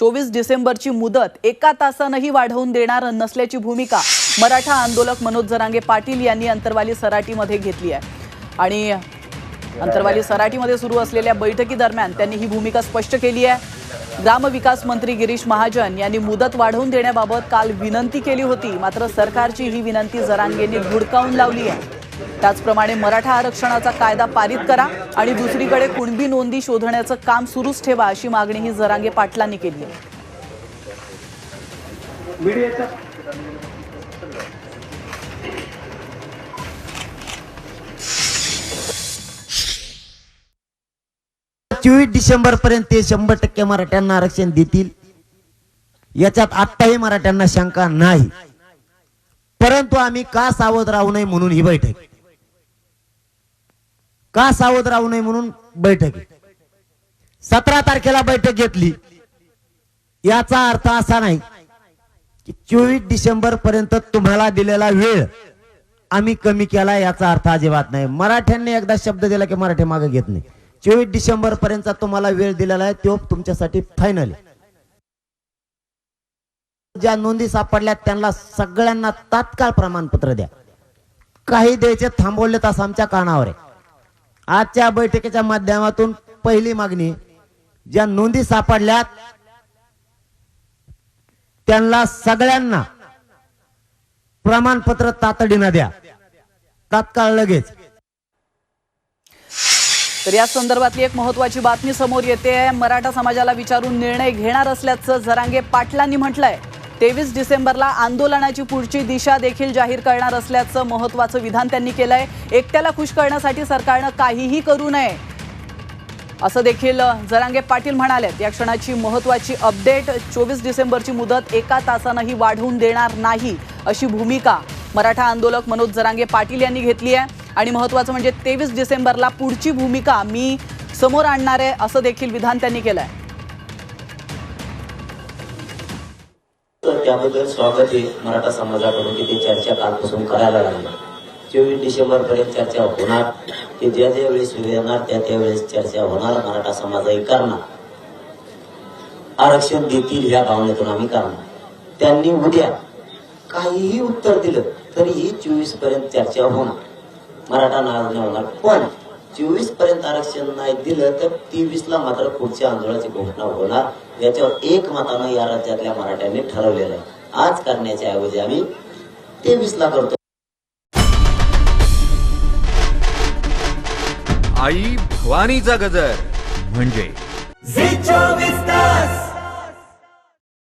चोवीस डिसेंबरची मुदत एका तासानंही वाढवून देणार नसल्याची भूमिका मराठा आंदोलक मनोज जरांगे पाटील यांनी अंतरवाली सराटीमध्ये घेतली आहे. आणि अंतरवाली सराटीमध्ये सुरू असलेल्या बैठकीदरम्यान त्यांनी ही भूमिका स्पष्ट केली आहे. ग्रामविकास मंत्री गिरीश महाजन यांनी मुदत वाढवून देण्याबाबत काल विनंती केली होती. मात्र सरकारची ही विनंती जरांगेंनी धुडकावून लावली आहे. त्याचप्रमाणे मराठा आरक्षणाचा कायदा पारित करा आणि दुसरीकडे कुणबी नोंदी शोधण्याचं काम सुरूच ठेवा अशी मागणीही जरांगे पाटलांनी केली चोवीस डिसेंबर पर्यंत ते शंभर टक्के मराठ्यांना आरक्षण देतील. याच्यात आत्ताही मराठ्यांना शंका नाही. परंतु आम्ही का सावध राहू नये म्हणून ही बैठक. का सावध राहू नये म्हणून बैठक सतरा तारखेला बैठक घेतली. याचा अर्थ असा नाही की चोवीस डिसेंबर पर्यंत तुम्हाला दिलेला वेळ आम्ही कमी केला याचा अर्थ अजिबात नाही. मराठ्यांनी एकदा शब्द दिला की मराठी मागे घेत नाही. चोवीस डिसेंबर पर्यंत तुम्हाला वेळ दिलेला आहे तो तुमच्यासाठी फायनल आहे. ज्या नोंदी सापडल्या त्यांना सगळ्यांना तात्काळ प्रमाणपत्र द्या. काही द्यायचे थांबवले तास आमच्या कानावर आहे. आजच्या बैठकीच्या माध्यमातून पहिली मागणी ज्या नोंदी सापडल्यात त्यांना सगळ्यांना प्रमाणपत्र तातडीनं द्या. तात्काळ लगेच. तर या संदर्भातली एक महत्वाची बातमी समोर येते. मराठा समाजाला विचारून निर्णय घेणार असल्याचं जरांगे पाटलांनी म्हटलंय. तेवीस डिसेंबरला आंदोलनाची पुढची दिशा देखील जाहीर करणार असल्याचं महत्वाचं विधान त्यांनी केलंय. एकट्याला खुश करण्यासाठी सरकारनं काहीही करू नये. असं देखील जरांगे पाटील म्हणालेत. या क्षणाची महत्वाची अपडेट चोवीस डिसेंबरची मुदत एका तासानंही वाढवून देणार नाही अशी भूमिका मराठा आंदोलक मनोज जरांगे पाटील यांनी घेतली आहे. आणि महत्वाचं म्हणजे तेवीस डिसेंबरला पुढची भूमिका मी समोर आणणार आहे असं देखील विधान त्यांनी केलं आहे तर त्याबद्दल स्वागत आहे मराठा समाजाकडून की चर्चा कालपासून करायला लागली. चोवीस डिसेंबर पर्यंत चर्चा होणार. ते ज्या ज्या वेळेस येणार त्या त्यावेळेस चर्चा होणार. मराठा समाजही करणार. आरक्षण देतील या भावनेतून आम्ही करणार. त्यांनी उद्या काहीही उत्तर दिलं तरीही चोवीसपर्यंत चर्चा होणार. मराठा नाराज नाही होणार. पण चोवीसपर्यंत आरक्षण नाही दिलं तर तेवीस ला मात्र पुढच्या आंदोलनाची घोषणा होणार. याच्यावर एक मतानं या राज्यातल्या मराठ्यांनी ठरवलेलं आहे. आज करण्याच्या ऐवजी आम्ही तेवीस ला करतो. आई भवानीचा गजर म्हणजे झी चोवीस तास.